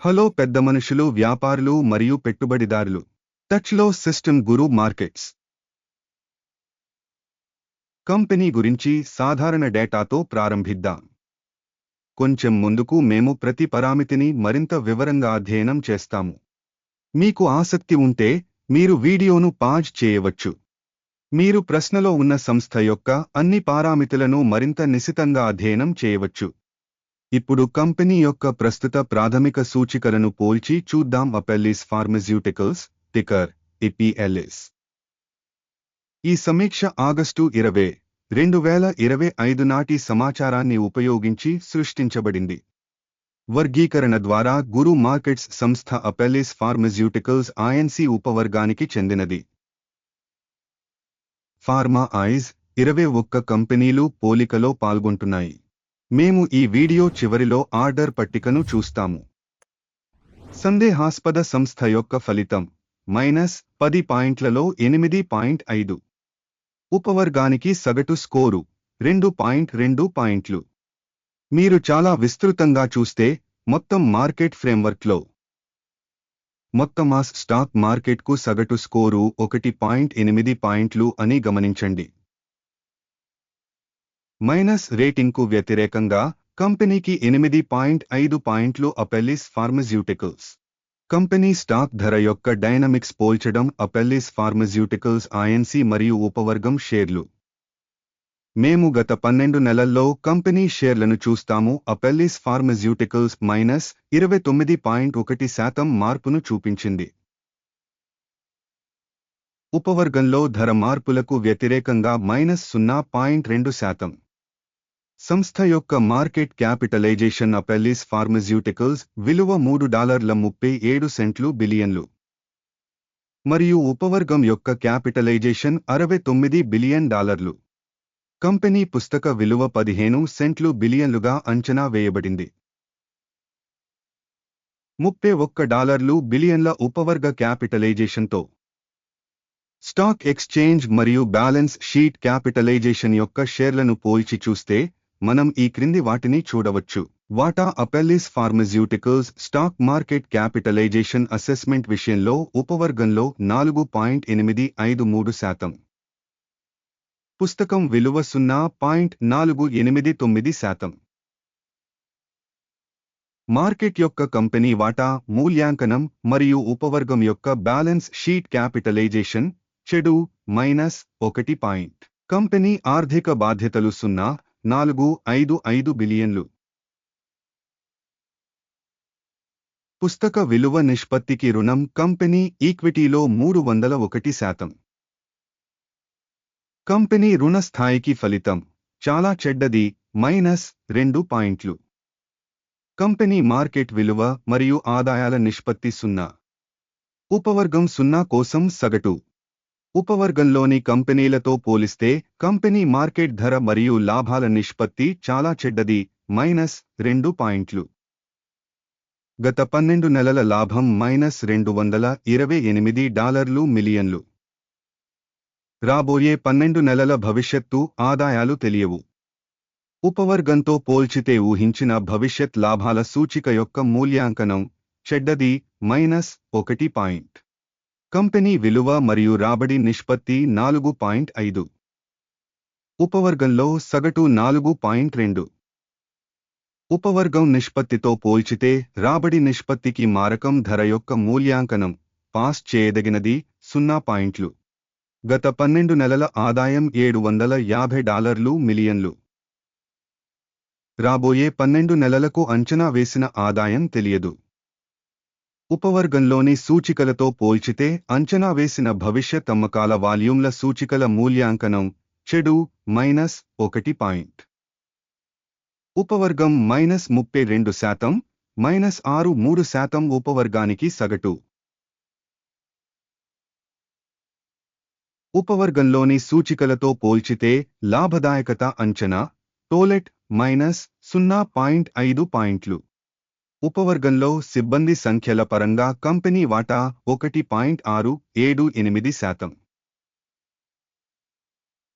Hello పెద్ద మనుషులు వ్యాపారులు మరియు పెట్టుబడిదారులు. టచ్లో సిస్టమ్ గురు మార్కెట్స్ కంపెనీ గురించి సాధారణ డేటాతో ప్రారంభిద్దాం. కొంచెం ముందుకు మేము ప్రతి పరామితిని మరింత వివరంగా అధ్యయనం చేస్తాము. మీకు ఆసక్తి ఉంటే మీరు వీడియోను పాజ్ చేయవచ్చు. మీరు ప్రశ్నలో ఉన్న సంస్థ యొక్క అన్ని పారామితులను మరింత నిశితంగా అధ్యయనం చేయవచ్చు. ఇప్పుడు కంపెనీ యొక్క ప్రస్తుత ప్రాథమిక సూచికలను పోల్చి చూద్దాం. అపెల్లిస్ ఫార్మస్యూటికల్స్ టికర్ ఇపిఎల్ఎస్ ఈ సమీక్ష ఆగస్టు ఇరవై రెండు వేల ఇరవై ఐదు నాటి సమాచారాన్ని ఉపయోగించి సృష్టించబడింది. వర్గీకరణ ద్వారా గురు మార్కెట్స్ సంస్థ అపెల్లిస్ ఫార్మస్యూటికల్స్ ఐఎన్సి ఉపవర్గానికి చెందినది. ఫార్మా ఐజ్ ఇరవై ఒక్క కంపెనీలు పోలికలో పాల్గొంటున్నాయి. మేము ఈ వీడియో చివరిలో ఆర్డర్ పట్టికను చూస్తాము. సందేహాస్పద సంస్థ యొక్క ఫలితం మైనస్ పది పాయింట్లలో ఎనిమిది పాయింట్ ఐదు. ఉపవర్గానికి సగటు స్కోరు రెండు పాయింట్ రెండు పాయింట్లు. మీరు చాలా విస్తృతంగా చూస్తే మొత్తం మార్కెట్ ఫ్రేమ్వర్క్లో. మొత్తం మాస్ స్టాక్ మార్కెట్కు సగటు స్కోరు ఒకటి పాయింట్ ఎనిమిది పాయింట్లు అని గమనించండి. మైనస్ రేటింగ్కు వ్యతిరేకంగా కంపెనీకి ఎనిమిది పాయింట్ ఐదు పాయింట్లు అపెల్లిస్ ఫార్మస్యూటికల్స్. కంపెనీ స్టాక్ ధర యొక్క డైనమిక్స్ పోల్చడం అపెల్లిస్ ఫార్మస్యూటికల్స్ ఐఎన్సి మరియు ఉపవర్గం షేర్లు. మేము గత పన్నెండు నెలల్లో కంపెనీ షేర్లను చూస్తాము అపెల్లిస్ ఫార్మస్యూటికల్స్ మైనస్ ఇరవై తొమ్మిది పాయింట్ ఒకటి శాతం మార్పును చూపించింది. ఉపవర్గంలో ధర మార్పులకు వ్యతిరేకంగా మైనస్ సున్నా పాయింట్ రెండు శాతం. సంస్థ యొక్క మార్కెట్ క్యాపిటలైజేషన్ అపెల్లిస్ ఫార్మస్యూటికల్స్ విలువ మూడు డాలర్ల ముప్పై ఏడు సెంట్లు బిలియన్లు. మరియు ఉపవర్గం యొక్క క్యాపిటలైజేషన్ అరవై తొమ్మిది బిలియన్ డాలర్లు. కంపెనీ పుస్తక విలువ పదిహేను సెంట్లు బిలియన్లుగా అంచనా వేయబడింది. ముప్పై ఒక్క డాలర్లు బిలియన్ల ఉపవర్గ క్యాపిటలైజేషన్తో. స్టాక్ ఎక్స్చేంజ్ మరియు బ్యాలెన్స్ షీట్ క్యాపిటలైజేషన్ యొక్క షేర్లను పోల్చి చూస్తే మనం ఈ క్రింది వాటిని చూడవచ్చు. వాటా Apellis pharmaceuticals stock market capitalisation assessment విషయంలో ఉపవర్గంలో నాలుగు పాయింట్ ఎనిమిది ఐదు మూడు శాతం. పుస్తకం విలువ సున్నా పాయింట్ నాలుగు ఎనిమిది తొమ్మిది శాతం. మార్కెట్ యొక్క కంపెనీ వాటా మూల్యాంకనం మరియు ఉపవర్గం యొక్క బ్యాలెన్స్ షీట్ క్యాపిటలైజేషన్ చెడు మైనస్ ఒకటి పాయింట్. కంపెనీ ఆర్థిక బాధ్యతలు సున్నా నాలుగు ఐదు ఐదు బిలియన్లు. పుస్తక విలువ నిష్పత్తికి రుణం కంపెనీ ఈక్విటీలో మూడు వందల ఒకటి శాతం. కంపెనీ రుణ స్థాయికి ఫలితం చాలా చెడ్డది మైనస్ రెండు పాయింట్లు. కంపెనీ మార్కెట్ విలువ మరియు ఆదాయాల నిష్పత్తి సున్నా. ఉపవర్గం సున్నా కోసం సగటు. ఉపవర్గంలోని కంపెనీలతో పోలిస్తే కంపెనీ మార్కెట్ ధర మరియు లాభాల నిష్పత్తి చాలా చెడ్డది మైనస్ రెండు పాయింట్లు. గత పన్నెండు నెలల లాభం మైనస్ రెండు వందల ఇరవై ఎనిమిది డాలర్లు మిలియన్లు. రాబోయే పన్నెండు నెలల భవిష్యత్తు ఆదాయాలు తెలియవు. ఉపవర్గంతో పోల్చితే ఊహించిన భవిష్యత్ లాభాల సూచిక యొక్క మూల్యాంకనం చెడ్డది మైనస్ ఒకటి పాయింట్. కంపెనీ విలువ మరియు రాబడి నిష్పత్తి నాలుగు పాయింట్ ఐదు. ఉపవర్గంలో సగటు నాలుగు పాయింట్ రెండు. ఉపవర్గం నిష్పత్తితో పోల్చితే రాబడి నిష్పత్తికి మారకం ధర యొక్క మూల్యాంకనం పాస్ చేయదగినది సున్నా పాయింట్లు. గత పన్నెండు నెలల ఆదాయం ఏడు వందల యాభై డాలర్లు మిలియన్లు. రాబోయే పన్నెండు నెలలకు అంచనా వేసిన ఆదాయం తెలియదు. ఉపవర్గంలోని సూచికలతో పోల్చితే అంచనా వేసిన భవిష్యత్ అమ్మకాల వాల్యూమ్ల సూచికల మూల్యాంకనం చెడు మైనస్ ఒకటి పాయింట్. ఉపవర్గం మైనస్ ముప్పై రెండు శాతం మైనస్ ఆరు మూడు శాతం ఉపవర్గానికి సగటు. ఉపవర్గంలోని సూచికలతో పోల్చితే లాభదాయకత అంచనా టోలెట్ మైనస్ సున్నా పాయింట్ ఐదు పాయింట్లు. ఉపవర్గంలో సిబ్బంది సంఖ్యల పరంగా కంపెనీ వాటా ఒకటి పాయింట్ ఆరు ఏడు ఎనిమిది శాతం.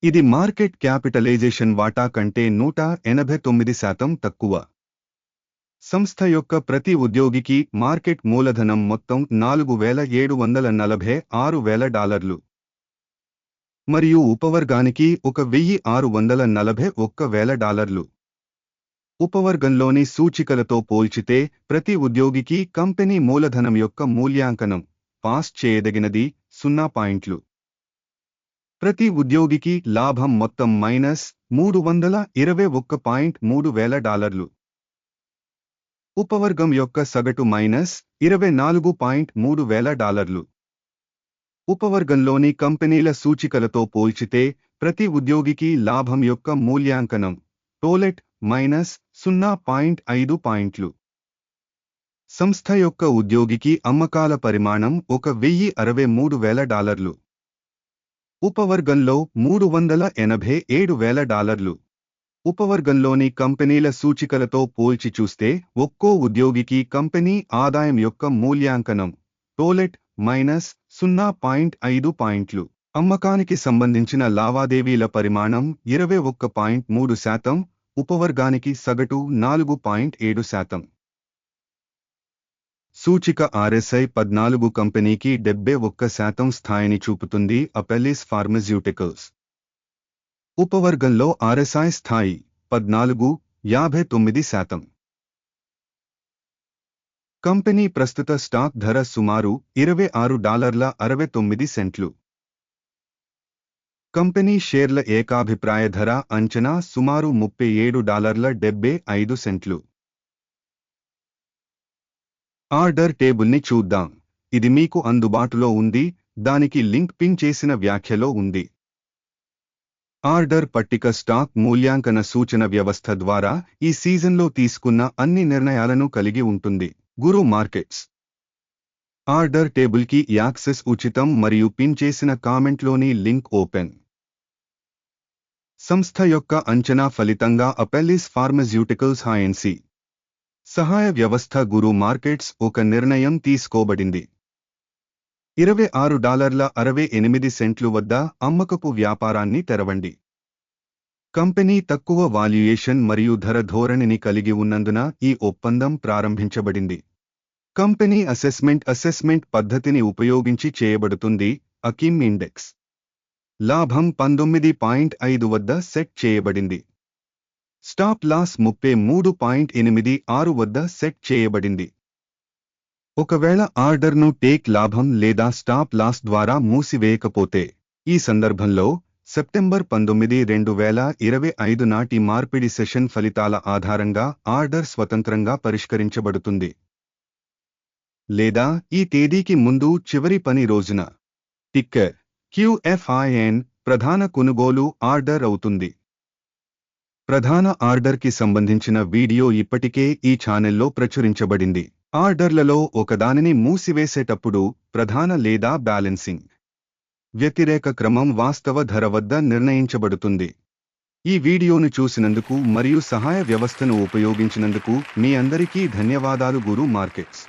ఇది మార్కెట్ క్యాపిటలైజేషన్ వాటా కంటే నూట ఎనభై తొమ్మిది శాతం తక్కువ. సంస్థ యొక్క ప్రతి ఉద్యోగికి మార్కెట్ మూలధనం మొత్తం నాలుగు వేల ఏడు వందల నలభై ఆరు వేల డాలర్లు. మరియు ఉపవర్గానికి ఒక వెయ్యి ఆరు వందల నలభై ఒక్క వేల డాలర్లు. ఉపవర్గంలోని సూచికలతో పోల్చితే ప్రతి ఉద్యోగికి కంపెనీ మూలధనం యొక్క మూల్యాంకనం పాస్ చేయదగినది సున్నా పాయింట్లు. ప్రతి ఉద్యోగికి లాభం మొత్తం మైనస్ మూడు వందల ఇరవై ఒక్క పాయింట్ మూడు వేల డాలర్లు. ఉపవర్గం యొక్క సగటు మైనస్ ఇరవై నాలుగు పాయింట్ మూడు వేల డాలర్లు. ఉపవర్గంలోని కంపెనీల సూచికలతో పోల్చితే ప్రతి ఉద్యోగికి లాభం యొక్క మూల్యాంకనం టోలెట్ మైనస్ సున్నా పాయింట్ ఐదు పాయింట్లు. సంస్థ యొక్క ఉద్యోగికి అమ్మకాల పరిమాణం ఒక వెయ్యి అరవై మూడు వేల డాలర్లు. ఉపవర్గంలో మూడు వందల ఎనభై ఏడు వేల డాలర్లు. ఉపవర్గంలోని కంపెనీల సూచికలతో పోల్చి చూస్తే ఒక్కో ఉద్యోగికి కంపెనీ ఆదాయం యొక్క మూల్యాంకనం టోలెట్ మైనస్ సున్నా పాయింట్ ఐదు పాయింట్లు. అమ్మకానికి సంబంధించిన లావాదేవీల పరిమాణం ఇరవై ఒక్క పాయింట్ మూడు శాతం ఉపవర్గానికి సగటు నాలుగు పాయింట్ ఏడు శాతం. సూచిక ఆర్ఎస్ఐ పద్నాలుగు కంపెనీకి డెబ్బై ఒక్క శాతం స్థాయిని చూపుతుంది అపెలిస్ ఫార్మస్యూటికల్స్. ఉపవర్గంలో ఆర్ఎస్ఐ స్థాయి పద్నాలుగు యాభై తొమ్మిది శాతం. కంపెనీ ప్రస్తుత స్టాక్ ధర సుమారు ఇరవై ఆరు డాలర్ల అరవై తొమ్మిది సెంట్లు. కంపెనీ షేర్ల ఏకాభిప్రాయ ధర అంచనా సుమారు ముప్పై ఏడు డాలర్ల డెబ్బై ఐదు సెంట్లు. ఆర్డర్ టేబుల్ని చూద్దాం. ఇది మీకు అందుబాటులో ఉంది. దానికి లింక్ పిన్ చేసిన వ్యాఖ్యలో ఉంది. ఆర్డర్ పట్టిక స్టాక్ మూల్యాంకన సూచన వ్యవస్థ ద్వారా ఈ సీజన్లో తీసుకున్న అన్ని నిర్ణయాలను కలిగి ఉంటుంది. గురు మార్కెట్స్. ఆర్డర్ టేబుల్కి యాక్సెస్ ఉచితం మరియు పిన్ చేసిన కామెంట్లోని లింక్ ఓపెన్. సంస్థ యొక్క అంచనా ఫలితంగా అపెల్లిస్ ఫార్మస్యూటికల్స్ హాయన్సీ సహాయ వ్యవస్థ గురు మార్కెట్స్ ఒక నిర్ణయం తీసుకోబడింది. ఇరవై ఆరు డాలర్ల అరవై ఎనిమిది సెంట్లు వద్ద అమ్మకపు వ్యాపారాన్ని తెరవండి. కంపెనీ తక్కువ వాల్యుయేషన్ మరియు ధర ధోరణిని కలిగి ఉన్నందున ఈ ఒప్పందం ప్రారంభించబడింది. కంపెనీ అసెస్మెంట్ అసెస్మెంట్ పద్ధతిని ఉపయోగించి చేయబడుతుంది అకిమ్ ఇండెక్స్. లాభం పంతొమ్మిది పాయింట్ ఐదు వద్ద సెట్ చేయబడింది. స్టాప్ లాస్ ముప్పై మూడు పాయింట్ ఎనిమిది ఆరు వద్ద సెట్ చేయబడింది. ఒకవేళ ఆర్డర్ను టేక్ లాభం లేదా స్టాప్ లాస్ ద్వారా మూసివేయకపోతే ఈ సందర్భంలో సెప్టెంబర్ పంతొమ్మిది రెండు వేల ఇరవై ఐదు నాటి మార్పిడి సెషన్ ఫలితాల ఆధారంగా ఆర్డర్ స్వతంత్రంగా పరిష్కరించబడుతుంది. లేదా ఈ తేదీకి ముందు చివరి పని రోజున. టిక్కర్ క్యూఎఫ్ఐఎన్ ప్రధాన కొనుగోలు ఆర్డర్ అవుతుంది. ప్రధాన ఆర్డర్కి సంబంధించిన వీడియో ఇప్పటికే ఈ ఛానెల్లో ప్రచురించబడింది. ఆర్డర్లలో ఒకదానిని మూసివేసేటప్పుడు ప్రధాన లేదా బ్యాలెన్సింగ్ వ్యతిరేక క్రమం వాస్తవ ధర వద్ద నిర్ణయించబడుతుంది. ఈ వీడియోను చూసినందుకు మరియు సహాయ వ్యవస్థను ఉపయోగించినందుకు మీ అందరికీ ధన్యవాదాలు గురు మార్కెట్స్.